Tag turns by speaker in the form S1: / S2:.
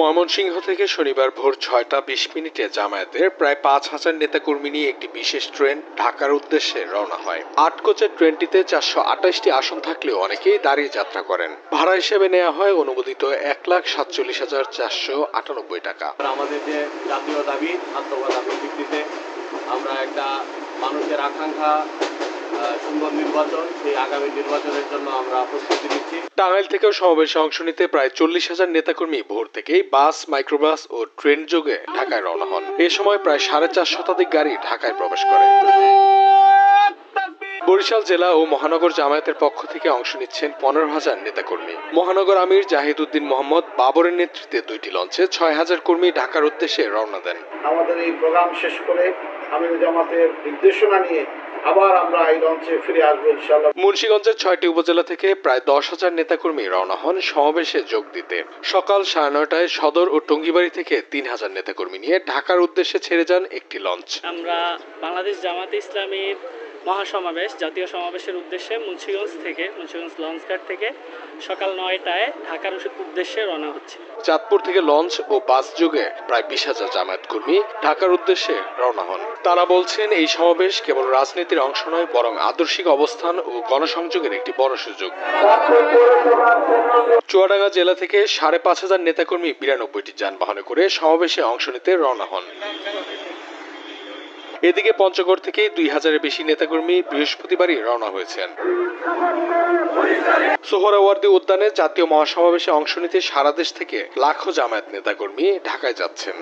S1: ময়মনসিংহ থেকে শনিবার ভোর ছয়টা বিশ মিনিটে জামায়াতের প্রায় পাঁচ হাজার নেতাকর্মী নিয়ে একটি বিশেষ ট্রেন ঢাকার উদ্দেশ্যে রওনা হয়। আট কোচের ট্রেনটিতে চারশো আঠাশটি আসন থাকলেও অনেকেই দাঁড়িয়ে যাত্রা করেন। ভাড়া হিসেবে নেওয়া হয় অনুমোদিত এক লাখ সাতচল্লিশ হাজার চারশো আটানব্বই টাকা।
S2: আমাদের যে জাতীয় দাবি আত্মগত দাবির ভিত্তিতে আমরা একটা মানুষের আকাঙ্ক্ষা সুন্দর নির্বাচন সেই আগামী নির্বাচনের জন্য আমরা প্রস্তুতি নিচ্ছি।
S1: টাঙ্গাইল থেকেও সমাবেশে অংশ নিতে প্রায় চল্লিশ হাজার নেতাকর্মী ভোর থেকেই বাস মাইক্রোবাস ও ট্রেন যোগে ঢাকায় রওনা হন। এ সময় প্রায় সাড়ে চার শতাধিক গাড়ি ঢাকায় প্রবেশ করে। বরিশাল জেলা ও মহানগর জামায়াতের পক্ষ থেকে অংশ নিচ্ছেন পনেরো হাজার নেতাকর্মী। মহানগর আমির জাহিদ উদ্দিন মোহাম্মদ বাবরের নেতৃত্বে দুইটি লঞ্চে ছয় হাজার কর্মী ঢাকার উদ্দেশ্যে রওনা দেন।
S3: আমাদের এই প্রোগ্রাম শেষ করে আমির জামাতের নির্দেশনা নিয়ে আবার আমরা এই লঞ্চে ফিরে আসব ইনশাল্লাহ
S1: মুন্সিগঞ্জের ছয়টি উপজেলা থেকে প্রায় দশ হাজার নেতাকর্মী রওনা হন সমাবেশে যোগ দিতে। সকাল সাড়ে নয়টায় সদর ও টঙ্গিবাড়ি থেকে তিন হাজার নেতাকর্মী নিয়ে ঢাকার উদ্দেশ্যে ছেড়ে যান একটি লঞ্চ।
S4: আমরা বাংলাদেশ জামাতে ইসলামীর মহাসমাবেশ, জাতীয় সমাবেশের উদ্দেশ্যে মুন্সিগঞ্জ থেকে, মুন্সিগঞ্জ লঞ্চঘাট থেকে সকাল নয়টায় ঢাকার উদ্দেশ্যে রওনা হচ্ছে।
S1: চাঁদপুর থেকে লঞ্চ ও বাস যোগে প্রায় বিশ হাজার জামায়াত কর্মী ঢাকার উদ্দেশ্যে রওনা হন। তারা বলছেন, এই সমাবেশ কেবল রাজনীতির অংশ নয়, বরং আদর্শিক অবস্থান ও গণসংযোগের একটি বড় সুযোগ। চুয়াডাঙ্গা জেলা থেকে সাড়ে পাঁচ হাজার নেতাকর্মী বিরানব্বইটি যানবাহনে করে সমাবেশে অংশ নিতে রওনা হন। এদিকে পঞ্চগড় থেকে দুই হাজারের বেশি নেতাকর্মী বৃহস্পতিবারই রওনা হয়েছেন। সোহরাওয়ার্দী উদ্যানে জাতীয় মহাসমাবেশে অংশ নিতে সারা দেশ থেকে লাখো জামায়াত নেতাকর্মী ঢাকায় যাচ্ছেন।